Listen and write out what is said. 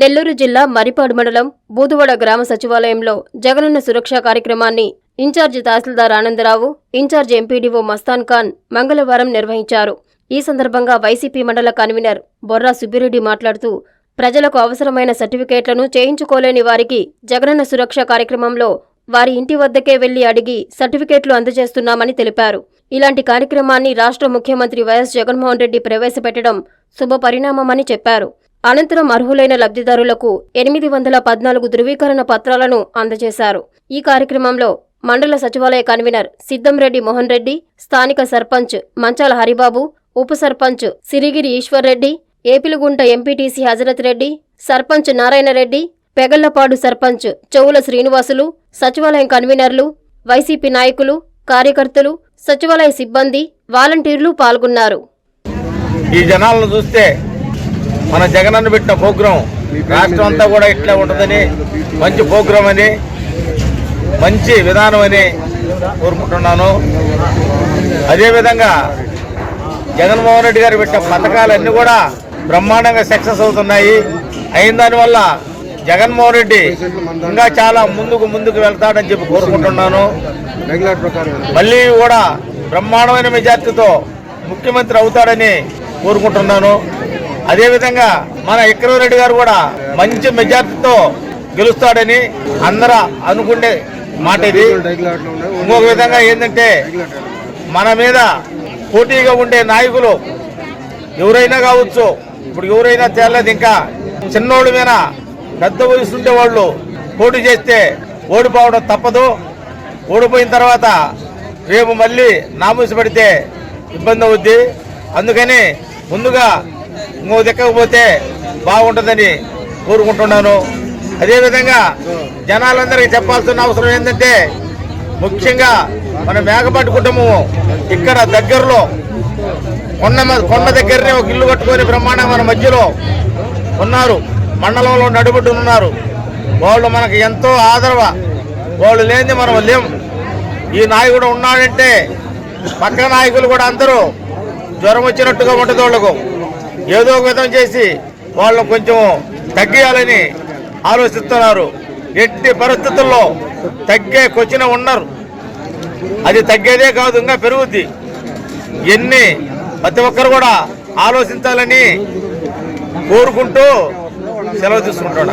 నెల్లూరు జిల్లా మరిపాడు మండలం బూదువాడ గ్రామ సచివాలయంలో జగనన్న సురక్ష కార్యక్రమాన్ని incharge tehsildar Anandarao incharge MPDO Mastan Khan మంగళవారం నిర్వహించారు. ఈ సందర్భంగా వైసీపీ మండల కన్వీనర్ బొర్రా సుబ్బిరెడ్డి మాట్లాడుతూ ప్రజలకు అవసరమైన సర్టిఫికేట్లను చేయించుకోలేని వారికి జగనన్న సురక్ష కార్యక్రమంలో వారి ఇంటి వద్దకే వెళ్ళి అడిగి సర్టిఫికేట్లు అందజేస్తున్నామని తెలిపారు. ఇలాంటి కార్యక్రమాన్ని రాష్ట్ర ముఖ్యమంత్రి వైఎస్ జగన్మోహన్ రెడ్డి ప్రవేశపెట్టడం శుభ పరిణామమని చెప్పారు. అనంతరం అర్హులైన లబ్ధిదారులకు ఎనిమిది వందల పద్నాలుగు ధృవీకరణ పత్రాలను అందజేశారు. ఈ కార్యక్రమంలో మండల సచివాలయ కన్వీనర్ సిద్దంరెడ్డి మోహన్ రెడ్డి స్థానిక సర్పంచ్ మంచాల హరిబాబు ఉప సర్పంచ్ సిరిగిరి ఈశ్వర్ రెడ్డి ఏపిలిగుంట ఎంపీటీసీ హజరత్ రెడ్డి సర్పంచ్ నారాయణరెడ్డి పెగళ్ళపాడు సర్పంచ్ చెవుల శ్రీనివాసులు సచివాలయం కన్వీనర్లు వైసీపీ నాయకులు కార్యకర్తలు సచివాలయ సిబ్బంది వాలంటీర్లు పాల్గొన్నారు. ఈ జనాలను చూస్తే మన జగనన్న పెట్టిన ప్రోగ్రాం. రాష్ట్రం అంతా కూడా ఇట్లా ఉంటుందని మంచి ప్రోగ్రాం అని మంచి విధానం అని కోరుకుంటున్నాను. అదేవిధంగా జగన్మోహన్ రెడ్డి గారు పెట్టిన పథకాలన్నీ కూడా బ్రహ్మాండంగా సక్సెస్ అవుతున్నాయి. అయిన దానివల్ల జగన్మోహన్ రెడ్డి ఇంకా చాలా ముందుకు ముందుకు వెళ్తాడని చెప్పి కోరుకుంటున్నాను. మళ్ళీ కూడా బ్రహ్మాండమైన మెజార్టీతో ముఖ్యమంత్రి అవుతాడని కోరుకుంటున్నాను. అదేవిధంగా మన రెడ్డి గారు కూడా మంచి మెజార్టీతో గెలుస్తాడని అందరూ అనుకునే మాట ఇది. ఇంకొక విధంగా ఏంటంటే మన మీద పోటీగా ఉండే నాయకులు ఎవరైనా కావచ్చు ఇప్పుడు ఎవరైనా తేలేదు ఇంకా చిన్నోళ్ళ మీద పెద్ద వయసు ఉండే వాళ్ళు పోటీ చేస్తే ఓడిపోవడం తప్పదు. ఓడిపోయిన తర్వాత రేపు మళ్ళీ నామూసి పడితే ఇబ్బంది అవుద్ది. అందుకని ముందుగా ఇంకో దిక్కకపోతే బాగుంటుందని కోరుకుంటున్నాను. అదేవిధంగా జనాలందరికీ చెప్పాల్సిన అవసరం ఏంటంటే ముఖ్యంగా మన మేకపాటి కుటుంబము ఇక్కడ దగ్గరలో కొండ కొండ దగ్గరనే ఒక ఇల్లు కట్టుకొని బ్రహ్మాండం మన మధ్యలో ఉన్నారు. మండలంలో నడుబడి ఉన్నారు వాళ్ళు మనకు ఎంతో ఆదరవ వాళ్ళు లేని మనం లేం. ఈ నాయకుడు ఉన్నాడంటే పక్క నాయకులు కూడా అందరూ జ్వరం వచ్చినట్టుగా ఉంటుంది వాళ్ళకు. ఏదో ఒక విధం చేసి వాళ్ళు కొంచెం తగ్గియాలని ఆలోచిస్తున్నారు. ఎట్టి పరిస్థితుల్లో తగ్గే కొచ్చిన ఉన్నారు. అది తగ్గేదే కాదు ఇంకా పెరుగుద్ది. ఎన్ని ప్రతి ఒక్కరు కూడా ఆలోచించాలని కోరుకుంటూ సెలవు తీసుకుంటాడు